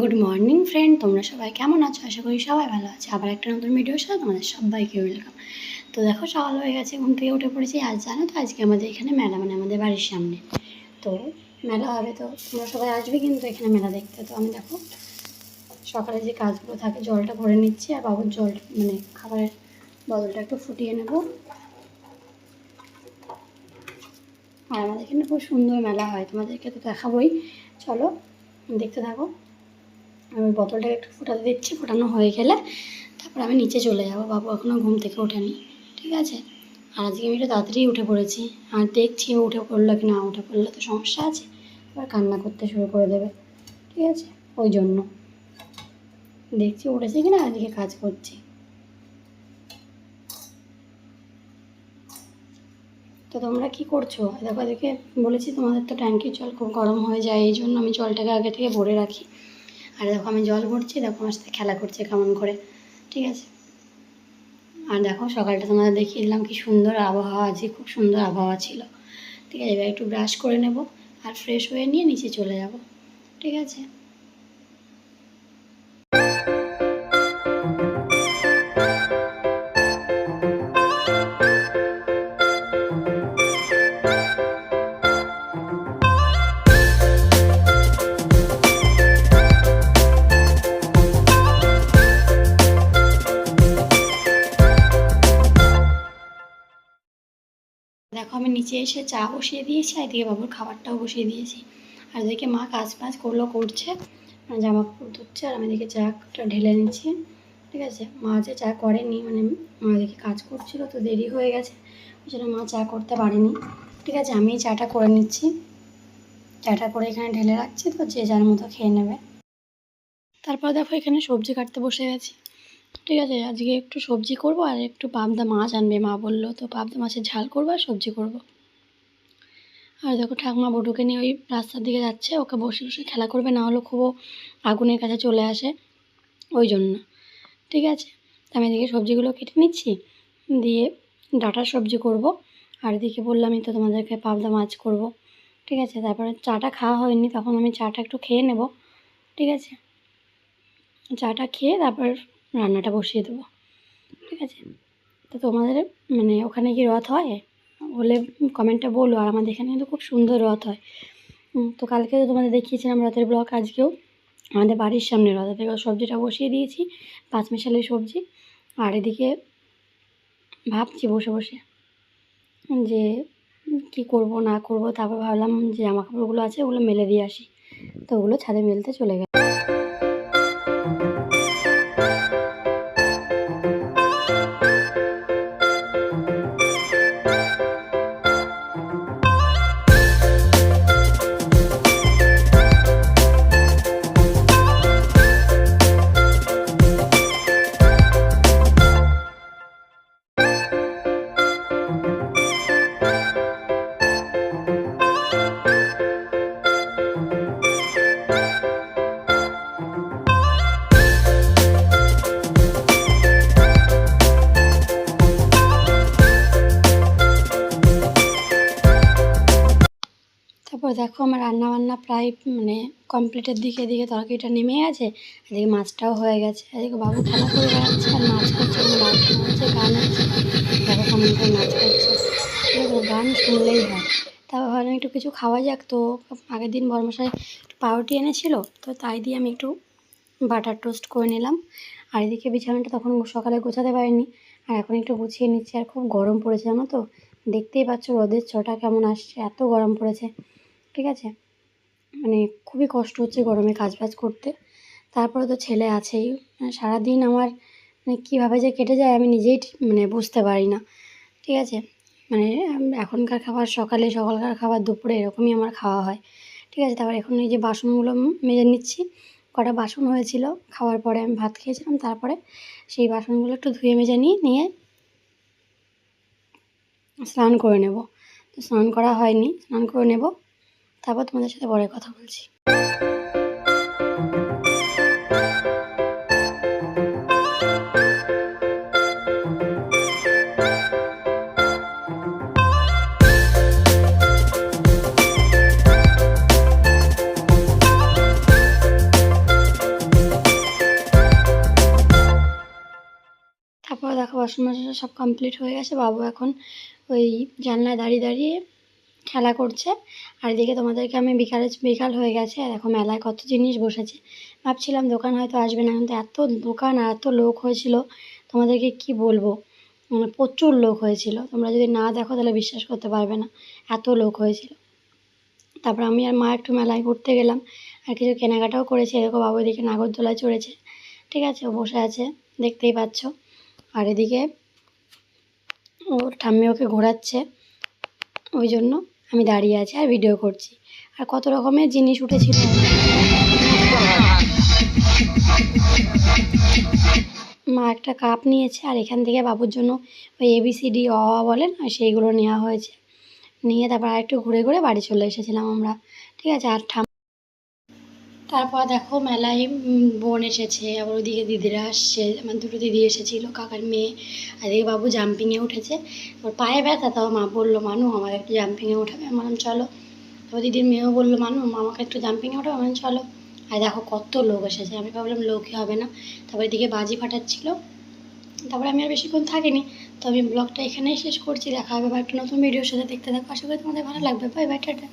Good morning friend তোমরা সবাই কেমন আছো? আশা করি সবাই ভালো আছে। আবার একটা নতুন ভিডিওর সাথে তোমাদের সবাইকে ওয়েলকাম তো দেখো, সকাল হয়ে গেছে, ঘুম থেকে উঠে পড়েছি। আজ জানো তো, আজকে আমাদের এখানে মেলা মানে আমাদের বাড়ির সামনে। তো মেলা হবে তো তোমরা সবাই আসবে কিন্তু এখানে মেলা দেখতে। তো আমি দেখো, সকালে যে কাজগুলো থাকে, জলটা ভরে নিচ্ছি। আর বাবুর জল মানে খাবারের বদলটা একটু ফুটিয়ে নেব। আর আমাদের এখানে খুব সুন্দর মেলা হয়। তোমাদেরকে তো দেখাবোই। চলো, দেখতে থাকো। আমি বোতলটাকে একটু ফোটাতে দিচ্ছি, ফোটানো হয়ে গেলে তারপর আমি নিচে চলে যাব। বাবু এখনও ঘুম থেকে ওঠেনি, ঠিক আছে? আর আজকে আমি একটু তাড়াতাড়ি উঠে পড়েছি। আর দেখছি উঠে পড়ল কি না, উঠে পড়লে তো সমস্যা আছে। এবার কান্না করতে শুরু করে দেবে, ঠিক আছে? ওই জন্য। দেখছি উঠেছে কি না আজকে কাজ করছি। তো তোমরা কি করছ? দেখো এদিকে বলেছি তোমাদের তো ট্যাঙ্কির জল খুব গরম হয়ে যায়, এই জন্য আমি জলটাকে আগে থেকে ভরে রাখি। আর দেখো আমি জল ভরছি, দেখো আমার সাথে খেলা করছে কেমন করে, ঠিক আছে? আর দেখো সকালটা তোমাদের দেখিয়ে দিলাম কি সুন্দর আবহাওয়া আছে, খুব সুন্দর আবহাওয়া ছিল। ঠিক আছে, এবার একটু ব্রাশ করে নেব, আর ফ্রেশ হয়ে নিয়ে নিচে চলে যাব, ঠিক আছে? দেখো আমি নিচে এসে চা বসিয়ে দিয়েছি, আর এদিকে বাবুর খাবারটাও বসিয়ে দিয়েছি। আর এদিকে মা কাজ বাজ করল, করছে। মানে জামা কাপড় ধুচ্ছে, আর আমি এদিকে চাটা ঢেলে নিচ্ছি। ঠিক আছে? মা যে চা করেনি মানে মা এদিকে কাজ করছিল, তো দেরি হয়ে গেছে। ওই জন্য মা চা করতে পারেনি। ঠিক আছে? আমি চাটা করে নিচ্ছি। চাটা করে এখানে ঢেলে রাখছি, তো যে যার মতো খেয়ে নেবে। তারপর দেখো এখানে সবজি কাটতে বসে গেছি। ঠিক আছে, আজকে একটু সবজি করব আর একটু পাবদা মাছ আনবে, মা বলল। তো পাবদা মাছের ঝাল করব আর সবজি করব। আর দেখো, ঠাকুমা বটুকে নিয়ে ওই রাস্তার দিকে যাচ্ছে, ওকে বসে বসে খেলা করবে, না হলে খুব আগুনের কাছে চলে আসে ওই জন্য। ঠিক আছে আমি এদিকে সবজিগুলো কেটে নিচ্ছি, দিয়ে ডাঁটার সবজি করব। আর এদিকে বললামই তো তোমাদেরকে পাবদা মাছ করব। ঠিক আছে, তারপরে চাটা খাওয়া হয়নি, তখন আমি চাটা একটু খেয়ে নেব। ঠিক আছে, চাটা খেয়ে তারপর রান্নাটা বসিয়ে দেবো। ঠিক আছে? তো তোমাদের মানে ওখানে কি রথ হয়? হলে কমেন্টটা বলো, আর আমাদের এখানে কিন্তু খুব সুন্দর রথ হয়। তো কালকে তো তোমাদের দেখিয়েছিলাম রথের ব্লক আজকেও। আমাদের বাড়ির সামনে রথ থেকে সবজিটা বসিয়ে দিয়েছি, পাঁচ পাঁচমিশালি সবজি। আর এদিকে ভাবছি বসে বসে যে কি করব, না করব, তারপর ভাবলাম যে জামা কাপড়গুলো আছে ওগুলো মেলে দিয়ে আসি। তো ওগুলো ছাদে মেলতে চলে গেল। দেখো আমার রান্না বান্না প্রায় মানে কমপ্লিটের দিকে এদিকে তরকারিটা নেমে গেছে, এদিকে মাছটাও হয়ে গেছে, এদিকে বাবু খেলা করে বেড়াচ্ছে, আর নাচ করছে হচ্ছে গান হচ্ছে, দেখো কেমন করে নাচ করছে গান শুনলেই হয়। তারপর ভাবলাম একটু কিছু খাওয়া যাক, তো আগের দিন বর্মশাই একটু পাউরুটি এনেছিল, তো তাই দিয়ে আমি একটু বাটার টোস্ট করে নিলাম, আর এদিকে বিছানাটা তখন সকালে গোছাতে পারিনি, আর এখন একটু গুছিয়ে নিচ্ছি, আর খুব গরম পড়েছে জানো তো, দেখতেই পাচ্ছ রোদের ছটা কেমন আসছে, এত গরম পড়েছে। ঠিক আছে? মানে খুবই কষ্ট হচ্ছে গরমে কাজ বাজ করতে। তারপরে তো ছেলে আছেই। মানে সারাদিন আমার মানে কীভাবে যে কেটে যায় আমি নিজেই মানে বুঝতে পারি না। ঠিক আছে? মানে এখনকার খাবার সকালে সকালকার খাবার দুপুরে এরকমই আমার খাওয়া হয়। ঠিক আছে? তারপর এখন এই যে বাসনগুলো মেজে নিচ্ছি। কটা বাসন হয়েছিল, খাওয়ার পরে আমি ভাত খেয়েছিলাম। তারপরে সেই বাসনগুলো একটু ধুয়ে মেজে নিয়ে নিয়ে স্নান করে নেব। তো স্নান করা হয়নি। স্নান করে নেব। তারপর তোমাদের সাথে পরে কথা বলছি। তারপর দেখো বাসন মাসন সব কমপ্লিট হয়ে গেছে। বাবু এখন ওই জানলায় দাঁড়িয়ে দাঁড়িয়ে খেলা করছে। আর এদিকে তোমাদেরকে আমি বিকালে, বিকাল হয়ে গেছে। এখন মেলায় কত জিনিস বসেছে। ভাবছিলাম দোকান হয়তো আসবে না, কিন্তু এত দোকান আর এত লোক হয়েছিল, তোমাদেরকে কি বলব? মানে প্রচুর লোক হয়েছিল। তোমরা যদি না দেখো, তাহলে বিশ্বাস করতে পারবে না। এত লোক হয়েছিল। তারপর আমি আর মা একটু মেলায় ঘুরতে গেলাম। আর কিছু কেনাকাটাও করেছি। এরকম বাবু এদিকে নাগরদোলায় চড়েছে। ঠিক আছে, ও বসে আছে। দেখতেই পাচ্ছ। আর এদিকে ও ঠাম্মি ওকে ঘোরাচ্ছে। ওই জন্য আমি দাঁড়িয়ে আছি আর ভিডিও করছি। আর কত রকমের জিনিস উঠেছিল। মা একটা কাপ নিয়েছে আর এখান থেকে বাবুর জন্য ওই এবিসিডি অ বলেন আর সেইগুলো নেওয়া হয়েছে। নিয়ে তারপর আর একটু ঘুরে ঘুরে বাড়ি চলে এসেছিলাম আমরা। ঠিক আছে, আর ঠাম তারপর দেখো মেলায় বোন এসেছে আবার ওদিকে দিদিরা আসছে আমার দুটো দিদি এসেছিল কাকার মেয়ে আর এদিকে বাবু জাম্পিংয়ে উঠেছে। ওর পায়ে ব্যথা তাও মা বলল মানু আমাকে একটু জাম্পিংয়ে উঠাবে। বললাম চলো। তো দিদির মেয়েও বলল মানু আমাকে একটু জাম্পিংয়ে উঠাবে? বললাম, চলো। আর দেখো কত লোক এসেছে। আমি ভাবলাম লোকই হবে না। তারপর এদিকে বাজি ফাটাচ্ছিল। তারপরে আমি আর বেশিক্ষণ থাকিনি। তো আমি ব্লগটা এখানেই শেষ করছি। দেখা হবে বা একটা নতুন ভিডিওর সাথে। দেখতে থাকো। আশা করি তোমাদের ভালো লাগবে। Bye bye tata.